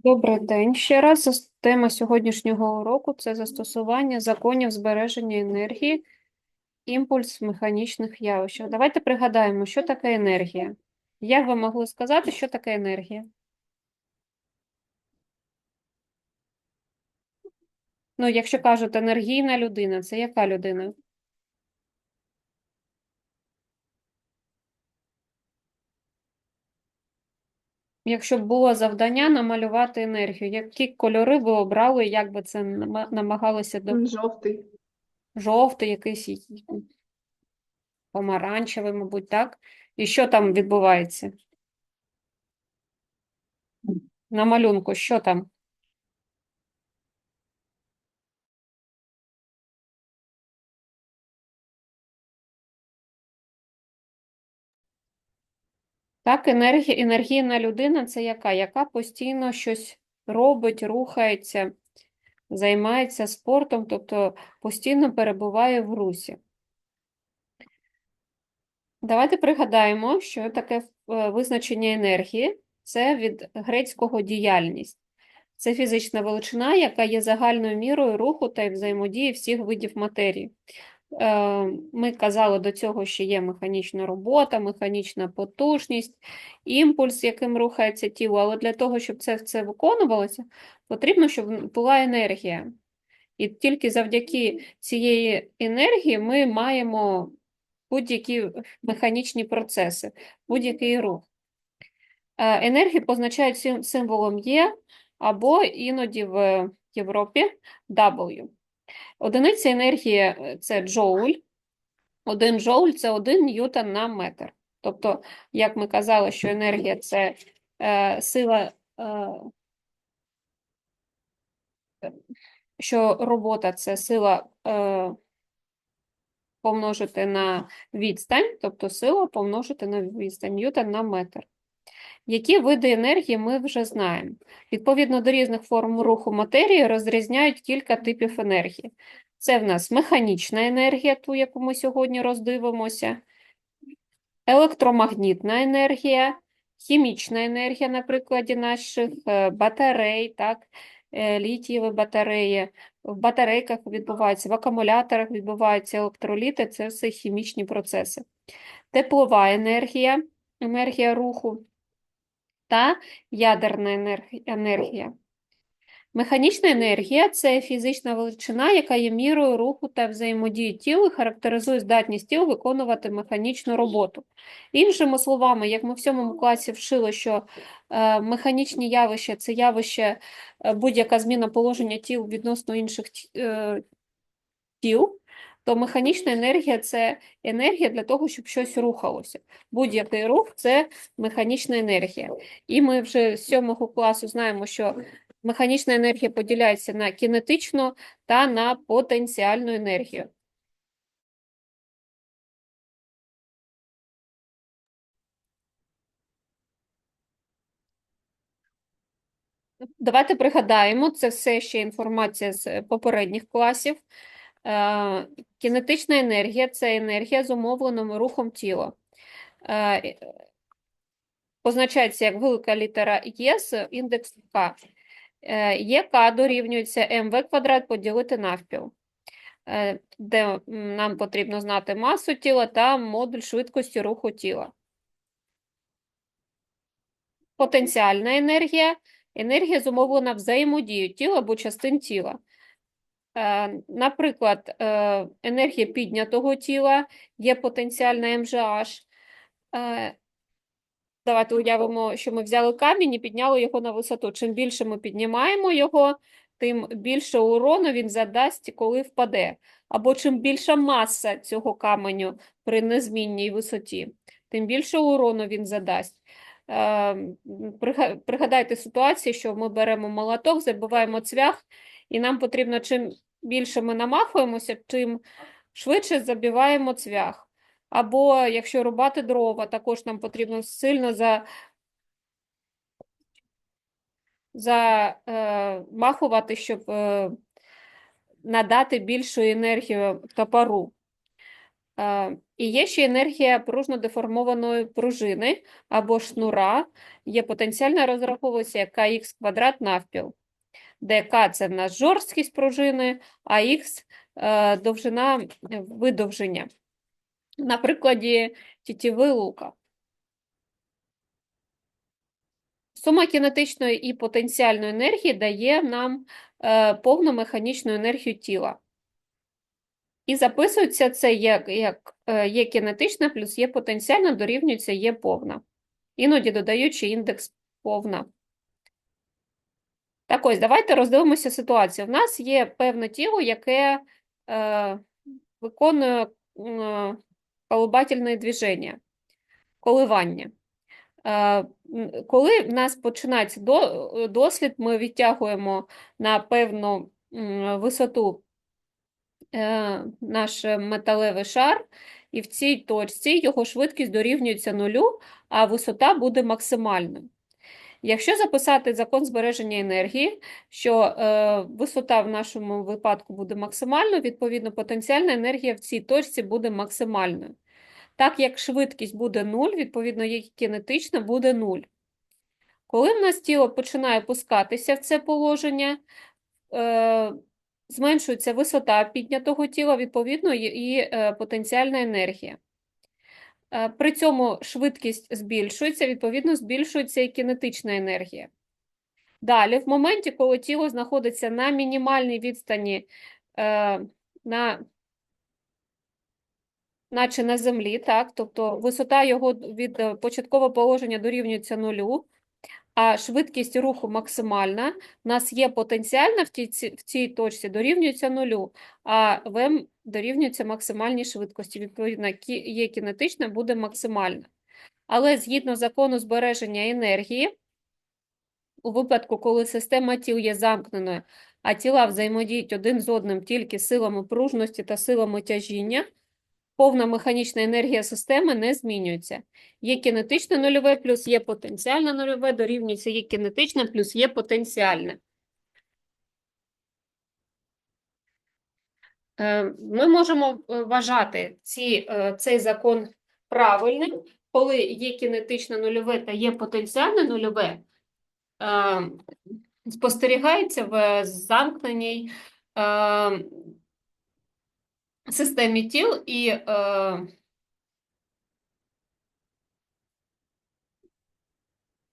Добрий день ще раз. Тема сьогоднішнього уроку це застосування законів збереження енергії, імпульс механічних явищах. Давайте пригадаємо, що таке енергія. Як ви могли сказати, що таке енергія? Ну, якщо кажуть енергійна людина, це яка людина? Якщо б було завдання намалювати енергію, які кольори ви обрали, як би це намагалося до Жовтий. жовтий, якийсь помаранчевий, мабуть, так? І що там відбувається? На малюнку, що там? Так, енергія, енергійна людина це яка? Яка постійно щось робить, рухається, займається спортом, тобто постійно перебуває в русі. Давайте пригадаємо, що таке е, визначення енергії. Це від грецького діяльність. Це фізична величина, яка є загальною мірою руху та взаємодії всіх видів матерії. Е, Ми казали до цього, що є механічна робота, механічна потужність, імпульс, яким рухається тіло, але для того, щоб це, це виконувалося, потрібно, щоб була енергія. І тільки завдяки цієї енергії ми маємо будь-які механічні процеси, будь-який рух. Е, Енергію позначають символом Є або іноді в Європі W. Одиниця енергії е, це джоуль. Один джоуль це один ньютон на метр. Тобто, як ми казали, що енергія це е, сила, е, що робота це сила е, помножити на відстань, тобто сила помножити на відстань ньютон на метр. Які види енергії ми вже знаємо. Відповідно до різних форм руху матерії розрізняють кілька типів енергії. Це в нас механічна енергія, ту, яку ми сьогодні роздивимося, електромагнітна енергія, хімічна енергія, на прикладі наших е, батарей, так, е, літієві батареї. В батарейках відбуваються, в акумуляторах відбуваються електроліти, це все хімічні процеси. Теплова енергія, енергія руху та ядерна енергія. Механічна енергія це фізична величина, яка є мірою руху та взаємодії тіл і характеризує здатність тіл виконувати механічну роботу. Іншими словами, як ми в сьомому класі вчили, що е, механічні явища це явище, е, будь-яка зміна положення тіл відносно інших е, тіл, то механічна енергія це енергія для того, щоб щось рухалося. Будь-який рух це механічна енергія. І ми вже з сьомого класу знаємо, що механічна енергія поділяється на кінетичну та на потенціальну енергію. Давайте пригадаємо, це все ще інформація з попередніх класів. Е, Кінетична енергія це енергія з умовленим рухом тіла. Е, Позначається як велика літера Є з індексом К. Е, ЄК дорівнюється МВ квадрат поділити навпіл, де нам потрібно знати масу тіла та модуль швидкості руху тіла. Потенціальна енергія енергія зумовлена взаємодією тіла або частин тіла. Е, Наприклад, е, енергія піднятого тіла є потенціальна МЖH. Е, Давайте уявимо, що ми взяли камінь і підняли його на висоту. Чим більше ми піднімаємо його, тим більше урону він задасть, коли впаде. Або чим більша маса цього каменю при незмінній висоті, тим більше урону він задасть. Пригадайте ситуацію, що ми беремо молоток, забиваємо цвях, і нам потрібно, чим більше ми намахуємося, тим швидше забиваємо цвях. Або якщо рубати дрова, також нам потрібно сильно за, замахувати, щоб е, надати більшу енергію топору. Е, І є ще енергія пружно-деформованої пружини або шнура. Є потенціально розраховується як kx квадрат навпіл, де k – це в нас жорсткість пружини, а x е, – довжина е, видовження. На прикладі тітіви лука. Сума кінетичної і потенціальної енергії дає нам е, повну механічну енергію тіла. І записується це як, як є кінетична плюс є потенціальна, дорівнюється є повна. Іноді додаючи індекс повна. Так ось, давайте роздивимося ситуацію. В нас є певне тіло, яке е, виконує е, колебательне движення, коливання. Е, Коли в нас починається до- дослід, ми відтягуємо на певну м, висоту е, наш металевий шар, і в цій точці його швидкість дорівнюється нулю, а висота буде максимальною. Якщо записати закон збереження енергії, що е, висота в нашому випадку буде максимальною, відповідно, потенціальна енергія в цій точці буде максимальною. Так як швидкість буде 0, відповідно, її кінетична буде 0. Коли в нас тіло починає опускатися в це положення, е, зменшується висота піднятого тіла, відповідно, і, е, потенціальна енергія. Е, При цьому швидкість збільшується, відповідно, збільшується і кінетична енергія. Далі, в моменті, коли тіло знаходиться на мінімальній відстані, е, на, наче на землі, так, тобто висота його від е, початкового положення дорівнюється нулю, а швидкість руху максимальна, у нас є потенціальна в тій, ці- в цій точці дорівнюється нулю, а ВМ дорівнюється максимальній швидкості. Відповідно, є кінетична, буде максимальна. Але згідно закону збереження енергії, у випадку, коли система тіл є замкненою, а тіла взаємодіють один з одним тільки силами пружності та силами тяжіння, повна механічна енергія системи не змінюється. Є кінетичне нульове плюс є потенціальне нульове, дорівнюється є кінетичне плюс є потенціальне. Е, Ми можемо е, вважати ці, е, цей закон правильним, коли є кінетичне нульове та є потенціальне нульове, спостерігається в замкненій системі тіл і е,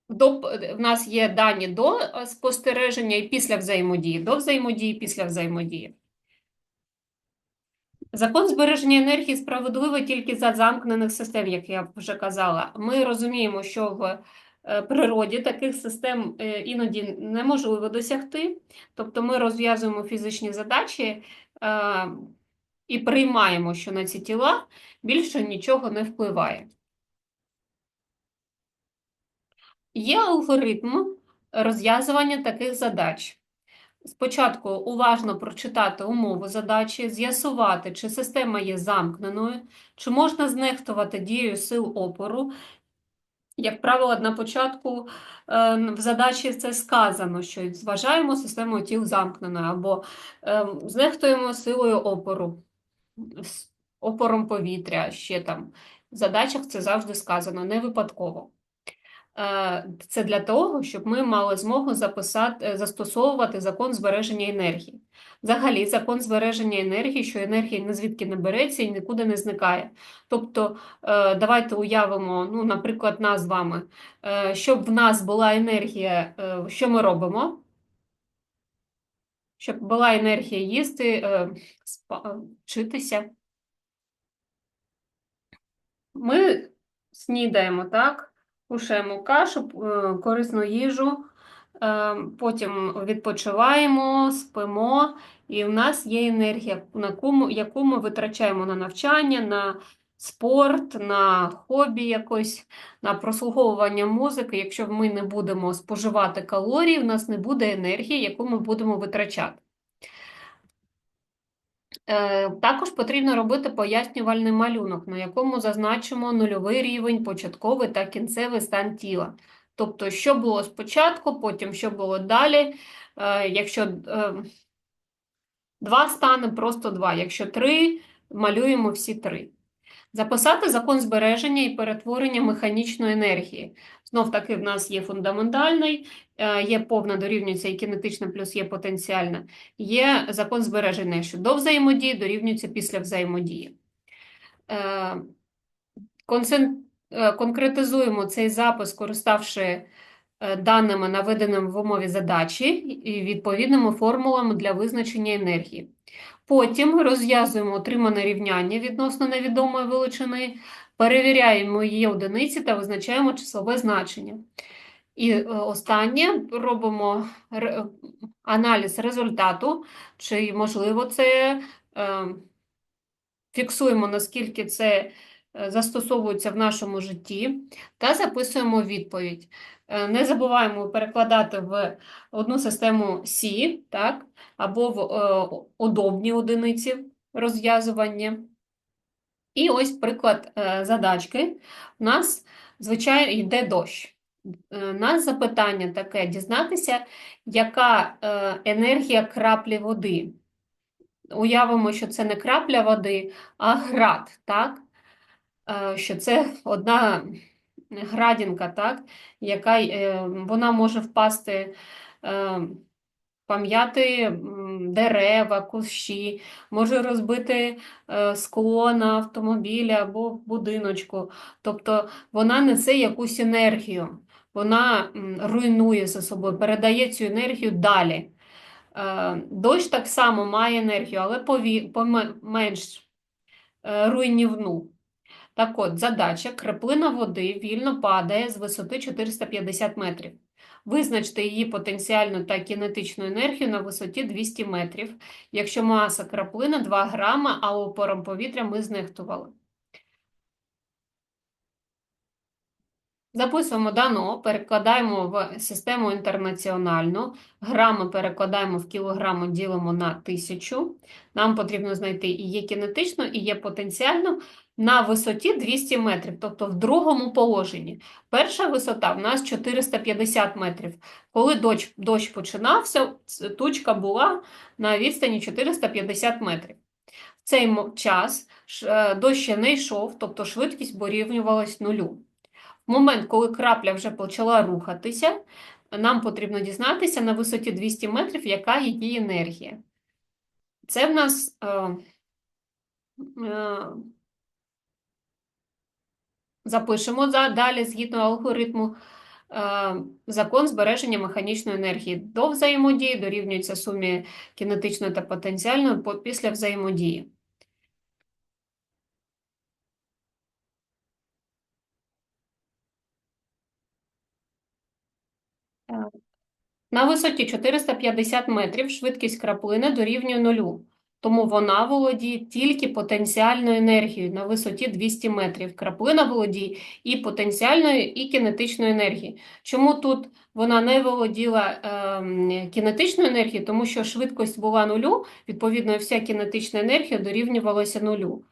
до, в нас є дані до е, спостереження і після взаємодії, до взаємодії, після взаємодії. Закон збереження енергії справедливий тільки за замкнених систем, як я вже казала. Ми розуміємо, що в е, природі таких систем е, іноді неможливо досягти. Тобто ми розв'язуємо фізичні задачі і приймаємо, що на ці тіла більше нічого не впливає. Є алгоритм розв'язування таких задач. Спочатку уважно прочитати умову задачі, з'ясувати, чи система є замкненою, чи можна знехтувати дією сил опору. Як правило, на початку е, в задачі це сказано, що зважаємо систему тіл замкненою, або е, знехтуємо силою опору, з опором повітря, ще там. В задачах це завжди сказано, не випадково. Е, Це для того, щоб ми мали змогу записати, е, застосовувати закон збереження енергії. Взагалі, закон збереження енергії, що енергія ні звідки не береться і нікуди не зникає. Тобто, е, давайте уявимо, ну, наприклад, нас з вами, щоб в нас була енергія, що ми робимо? Щоб була енергія їсти, е, е, вчитися. Ми снідаємо, так? Кушаємо кашу, е, корисну їжу, потім відпочиваємо, спимо, і в нас є енергія, на яку ми витрачаємо на навчання, на спорт, на хобі якось, на прослуховування музики. Якщо ми не будемо споживати калорії, в нас не буде енергії, яку ми будемо витрачати. Е, Також потрібно робити пояснювальний малюнок, на якому зазначимо нульовий рівень, початковий та кінцевий стан тіла. Тобто, що було спочатку, потім що було далі. Е, Якщо е, два стани, просто два. Якщо три, малюємо всі три. Записати закон збереження і перетворення механічної енергії. Знов таки в нас є фундаментальний, е, є повна дорівнюється і кінетична плюс є потенціальна. Є закон збереження, що до взаємодії дорівнюється після взаємодії. Е, концен- е, Конкретизуємо цей запис, користавши даними, наведеними в умові задачі і відповідними формулами для визначення енергії. Потім розв'язуємо отримане рівняння відносно невідомої величини, перевіряємо її одиниці та визначаємо числове значення. І е, останнє робимо аналіз результату, чи можливо це е, фіксуємо, наскільки це е, застосовується в нашому житті, та записуємо відповідь. Е, Не забуваємо перекладати в одну систему Сі, так, або в е, удобні одиниці розв'язування. І ось приклад е, задачки. У нас, звичайно, йде дощ. Е, У нас запитання таке: дізнатися, яка е, енергія краплі води. Уявимо, що це не крапля води, а град, так? Е, Що це одна градінка, так? Яка е, вона може впасти, е, пам'яти дерева, кущі, може розбити е, скло на автомобілі або будиночку. Тобто вона несе якусь енергію, вона руйнує за собою, передає цю енергію далі. Дощ так само має енергію, але пові- поме- е, руйнівну. Так от, задача: краплина води вільно падає з висоти 450 метрів. Визначте її потенціальну та кінетичну енергію на висоті 200 метрів, якщо маса краплини 2 грама, а опором повітря ми знехтували. Записуємо дано, перекладаємо в систему інтернаціональну, грами перекладаємо в кілограми, ділимо на тисячу. Нам потрібно знайти і є кінетичну, і є потенціальну на висоті 200 метрів, тобто в другому положенні. Перша висота в нас 450 метрів. Коли дощ, дощ починався, тучка була на відстані 450 метрів. В цей час е, дощ ще не йшов, тобто швидкість порівнювалась нулю. В момент, коли крапля вже почала рухатися, нам потрібно дізнатися на висоті 200 метрів, яка її енергія. Це в нас е, е, запишемо за, далі згідно алгоритму. е, Закон збереження механічної енергії до взаємодії дорівнюється сумі кінетичної та потенціальної після взаємодії. На висоті 450 метрів швидкість краплини дорівнює нулю, тому вона володіє тільки потенціальною енергією на висоті 200 метрів. Краплина володіє і потенціальною, і кінетичною енергією. Чому тут вона не володіла ем, кінетичною енергією? Тому що швидкість була нулю, відповідно, вся кінетична енергія дорівнювалася нулю.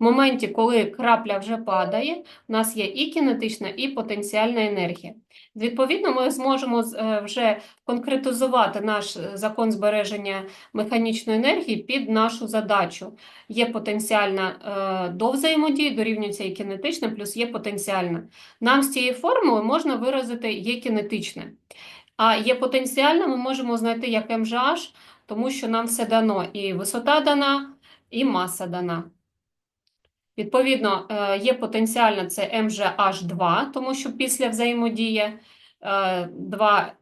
В моменті, коли крапля вже падає, у нас є і кінетична, і потенціальна енергія. Відповідно, ми зможемо е, вже конкретизувати наш е, закон збереження механічної енергії під нашу задачу. Є потенціальна е, до взаємодії, дорівнюється і кінетична, плюс є потенціальна. Нам з цієї формули можна виразити є кінетичне. А є потенціальна, ми можемо знайти як МЖH, тому що нам все дано. І висота дана, і маса дана. Відповідно, е, є потенціальна це MGH2, тому що після взаємодії 2,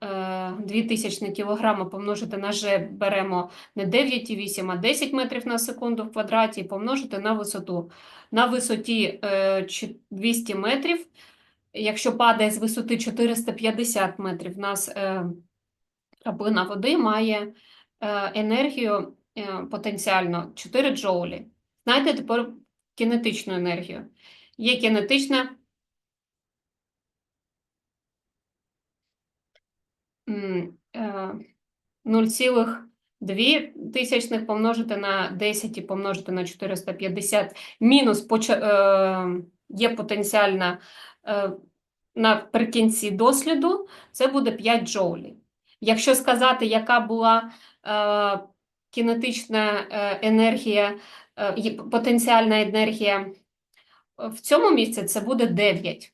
2000 кілограми помножити на G беремо не 9,8, а 10 метрів на секунду в квадраті і помножити на висоту. На висоті е, 200 метрів, якщо падає з висоти 450 метрів, в нас е, краплина води має е, енергію е, потенціально 4 джоулі. Знаєте тепер кінетичну енергію. Є кінетична е, 0,2 тисячних помножити на 10 і помножити на 450 мінус е, є потенціальна е, наприкінці досліду, це буде 5 джоулів. Якщо сказати, яка була кінетична е, енергія, е, потенціальна енергія в цьому місці це буде 9.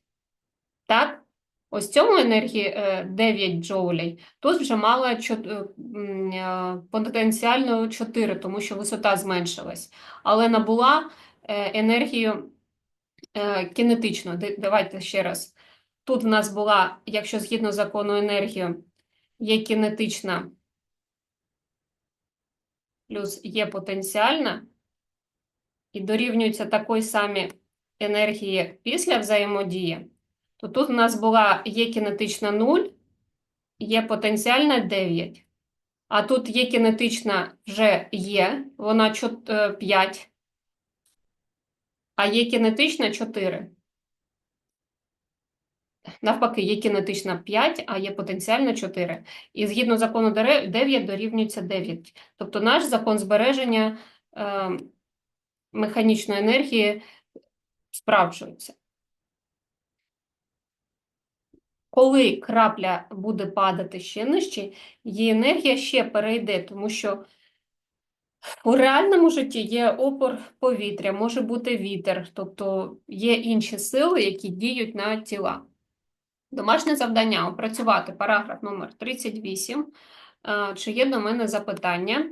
Так? Ось цьому енергії е, 9 джоулей. Тут вже мала чот- е, м, е, потенціально 4, тому що висота зменшилась. Але набула е, енергію е, кінетичну. Давайте ще раз. Тут в нас була, якщо згідно закону енергії, є кінетична плюс є потенціальна, і дорівнюються такої самі енергії після взаємодії, то тут в нас була є кінетична 0, є потенціальна 9. А тут є кінетична вже є, вона 5, а є кінетична 4. Навпаки, є кінетична 5, а є потенціальна 4. І згідно закону 9 дорівнюється 9. Тобто наш закон збереження е, механічної енергії справджується. Коли крапля буде падати ще нижче, її енергія ще перейде, тому що у реальному житті є опор повітря, може бути вітер, тобто є інші сили, які діють на тіла. Домашнє завдання опрацювати параграф номер 38. Е, Чи є до мене запитання?